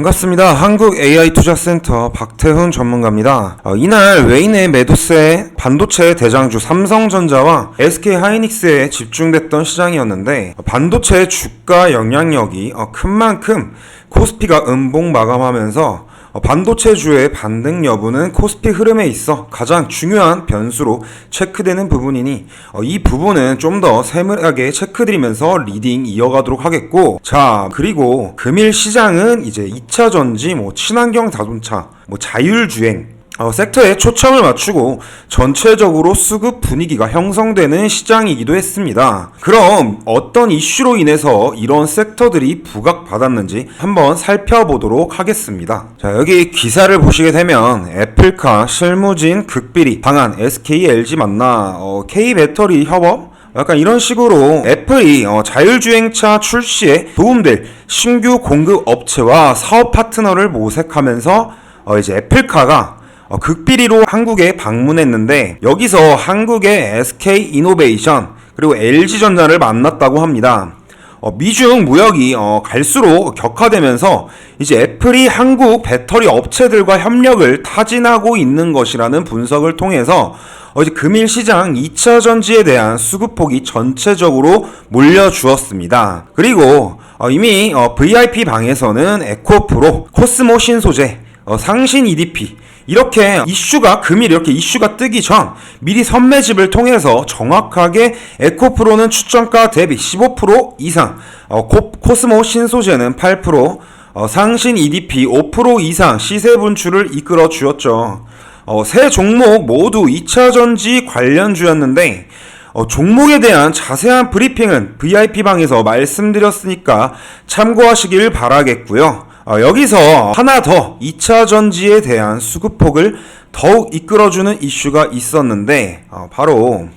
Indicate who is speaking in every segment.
Speaker 1: 반갑습니다. 한국 AI 투자센터 박태훈 전문가입니다. 어, 이날 외인의 매도세 반도체 대장주 삼성전자와 SK 하이닉스에 집중됐던 시장이었는데 어, 반도체 주가 영향력이 어, 큰 만큼 코스피가 음봉 마감하면서 어, 반도체주의 반등 여부는 코스피 흐름에 있어 가장 중요한 변수로 체크되는 부분이니 어, 이 부분은 좀 더 세밀하게 체크드리면서 리딩 이어가도록 하겠고 자 그리고 금일 시장은 이제 2차 전지 뭐 친환경 자동차 뭐 자율주행 어, 섹터에 초점을 맞추고 전체적으로 수급 분위기가 형성되는 시장이기도 했습니다. 그럼 어떤 이슈로 인해서 이런 섹터들이 부각받았는지 한번 살펴보도록 하겠습니다. 자, 여기 기사를 보시게 되면 애플카 실무진 극비리 방한 SK LG 만나 어, K 배터리 협업 약간 이런 식으로 애플이 어, 자율주행차 출시에 도움될 신규 공급 업체와 사업 파트너를 모색하면서 어, 이제 애플카가 어, 극비리로 한국에 방문했는데 여기서 한국의 SK 이노베이션 그리고 LG전자를 만났다고 합니다. 어, 미중 무역이 어, 갈수록 격화되면서 이제 애플이 한국 배터리 업체들과 협력을 타진하고 있는 것이라는 분석을 통해서 어, 이제 금일 시장 2차 전지에 대한 수급폭이 전체적으로 몰려주었습니다. 그리고 어, 이미 어, VIP 방에서는 에코프로, 코스모 신소재, 어, 상신 EDP 이렇게 이슈가 금일 이렇게 이슈가 뜨기 전 미리 선매집을 통해서 정확하게 에코프로는 추천가 대비 15% 이상, 어, 코, 코스모 신소재는 8%, 어, 상신 EDP 5% 이상 시세 분출을 이끌어 주었죠. 어, 세 종목 모두 2차 전지 관련주였는데 어, 종목에 대한 자세한 브리핑은 VIP방에서 말씀드렸으니까 참고하시길 바라겠고요. 어, 여기서 하나 더 2차 전지에 대한 수급폭을 더욱 이끌어주는 이슈가 있었는데 어, 바로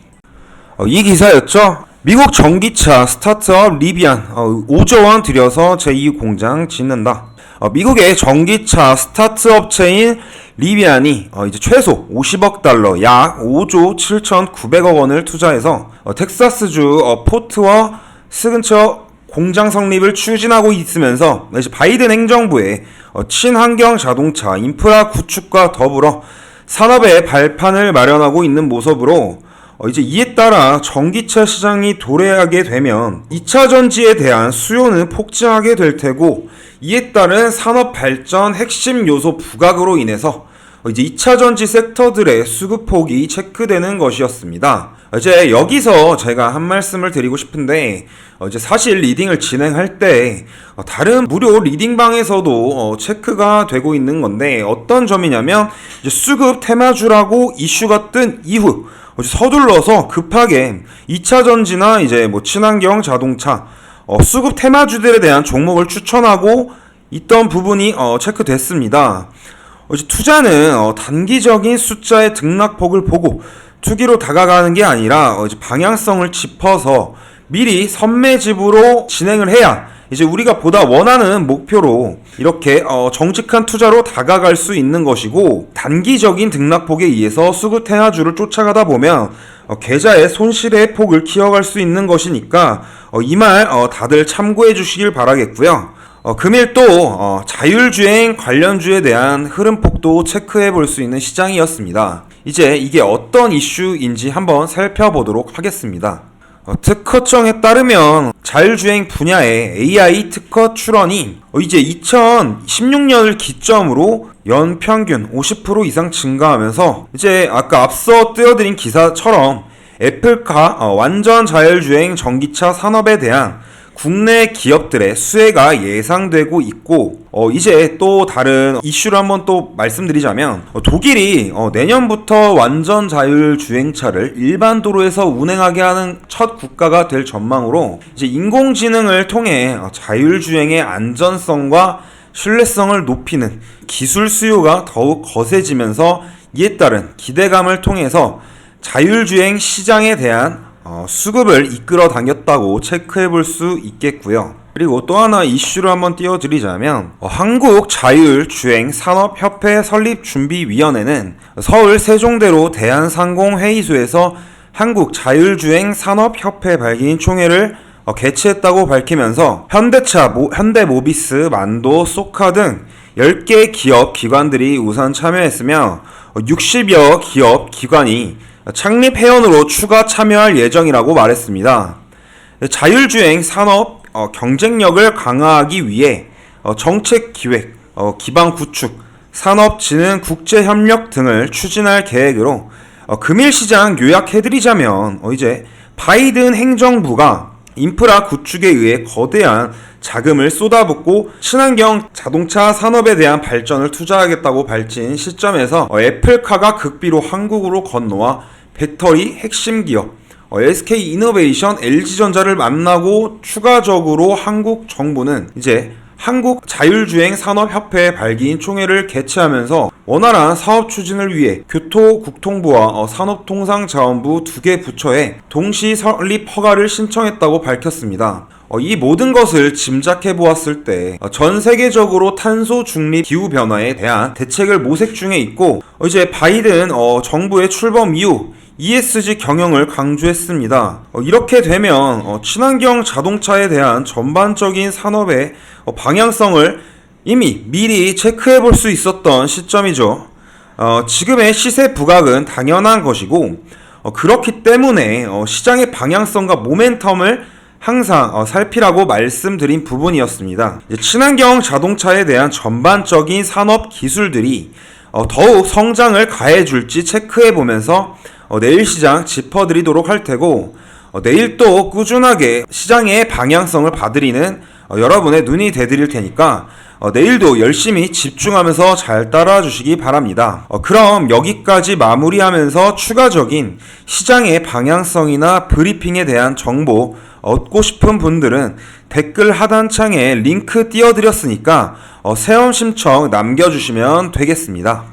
Speaker 1: 어, 이 기사였죠. 미국 전기차 스타트업 리비안 어, 5조 원 들여서 제2 공장 짓는다. 어, 미국의 전기차 스타트업체인 리비안이 어, 이제 최소 50억 달러 약 5조 7,900억 원을 투자해서 어, 텍사스주 어, 포트와 스근처 공장 성립을 추진하고 있으면서 바이든 행정부의 어, 친환경 자동차 인프라 구축과 더불어 산업의 발판을 마련하고 있는 모습으로 어, 이제 이에 따라 전기차 시장이 도래하게 되면 2차 전지에 대한 수요는 폭증하게 될 테고 이에 따른 산업 발전 핵심 요소 부각으로 인해서 어, 이제 2차 전지 섹터들의 수급폭이 체크되는 것이었습니다. 이제 여기서 제가 한 말씀을 드리고 싶은데 어, 이제 사실 리딩을 진행할 때 어, 다른 무료 리딩방에서도 어, 체크가 되고 있는 건데 어떤 점이냐면 수급 테마주라고 이슈가 뜬 이후 서둘러서 급하게 2차 전지나 이제 뭐 친환경 자동차 어, 수급 테마주들에 대한 종목을 추천하고 있던 부분이 어, 체크됐습니다. 어, 투자는 어, 단기적인 숫자의 등락폭을 보고 투기로 다가가는 게 아니라 어, 방향성을 짚어서 미리 선매집으로 진행을 해야 이제 우리가 보다 원하는 목표로 이렇게 어, 정직한 투자로 다가갈 수 있는 것이고 단기적인 등락폭에 의해서 수급 태화주를 쫓아가다 보면 어, 계좌의 손실의 폭을 키워갈 수 있는 것이니까 어, 이말 어, 다들 참고해 주시길 바라겠고요. 어, 금일 또 어, 자율주행 관련주에 대한 흐름폭도 체크해 볼 수 있는 시장이었습니다. 이제 이게 어떤 이슈인지 한번 살펴보도록 하겠습니다. 어, 특허청에 따르면 자율주행 분야의 AI 특허 출원이 어, 이제 2016년을 기점으로 연 평균 50% 이상 증가하면서 이제 아까 앞서 띄워드린 기사처럼 애플카 어, 완전 자율주행 전기차 산업에 대한 국내 기업들의 수혜가 예상되고 있고 어 이제 또 다른 이슈를 한번 또 말씀드리자면 어 독일이 어 내년부터 완전 자율 주행차를 일반 도로에서 운행하게 하는 첫 국가가 될 전망으로 이제 인공지능을 통해 어, 자율 주행의 안전성과 신뢰성을 높이는 기술 수요가 더욱 거세지면서 이에 따른 기대감을 통해서 자율주행 시장에 대한 어, 수급을 이끌어 당겼다고 체크해 볼 수 있겠고요. 그리고 또 하나 이슈를 한번 띄워드리자면 어, 한국 자율주행산업협회 설립준비위원회는 서울 세종대로 대한상공회의소에서 한국 자율주행산업협회 발기인 총회를 어, 개최했다고 밝히면서 현대차, 모- 현대모비스, 만도, 소카 등 10개 기업 기관들이 우선 참여했으며 60여 기업 기관이 창립 회원으로 추가 참여할 예정이라고 말했습니다. 자율주행 산업 어, 경쟁력을 강화하기 위해 어, 정책 기획, 어, 기반 구축, 산업 진흥 국제 협력 등을 추진할 계획으로 어, 금일 시장 요약해드리자면 어, 이제 바이든 행정부가 인프라 구축에 의해 거대한 자금을 쏟아붓고 친환경 자동차 산업에 대한 발전을 투자하겠다고 밝힌 시점에서 어, 애플카가 극비로 한국으로 건너와 배터리 핵심 기업 어, SK 이노베이션, LG전자를 만나고 추가적으로 한국 정부는 이제 한국 자율주행 산업협회 발기인 총회를 개최하면서 원활한 사업 추진을 위해 교토 국통부와 어, 산업통상자원부 두 개 부처에 동시 설립 허가를 신청했다고 밝혔습니다. 어, 이 모든 것을 짐작해 보았을 때 전 세계적으로 탄소 중립 기후 변화에 대한 대책을 모색 중에 있고 어, 이제 바이든 어, 정부의 출범 이후 ESG 경영을 강조했습니다. 어, 이렇게 되면 어, 친환경 자동차에 대한 전반적인 산업의 어, 방향성을 이미 미리 체크해 볼 수 있었던 시점이죠. 어, 지금의 시세 부각은 당연한 것이고 어, 그렇기 때문에 어, 시장의 방향성과 모멘텀을 항상 어, 살피라고 말씀드린 부분이었습니다. 친환경 자동차에 대한 전반적인 산업 기술들이 어, 더욱 성장을 가해줄지 체크해 보면서 어, 내일 시장 짚어드리도록 할 테고 어, 내일 또 꾸준하게 시장의 방향성을 봐드리는 어, 여러분의 눈이 되드릴 테니까 어, 내일도 열심히 집중하면서 잘 따라와 주시기 바랍니다. 어, 그럼 여기까지 마무리하면서 추가적인 시장의 방향성이나 브리핑에 대한 정보 얻고 싶은 분들은 댓글 하단창에 링크 띄워드렸으니까 어, 체험 신청 남겨주시면 되겠습니다.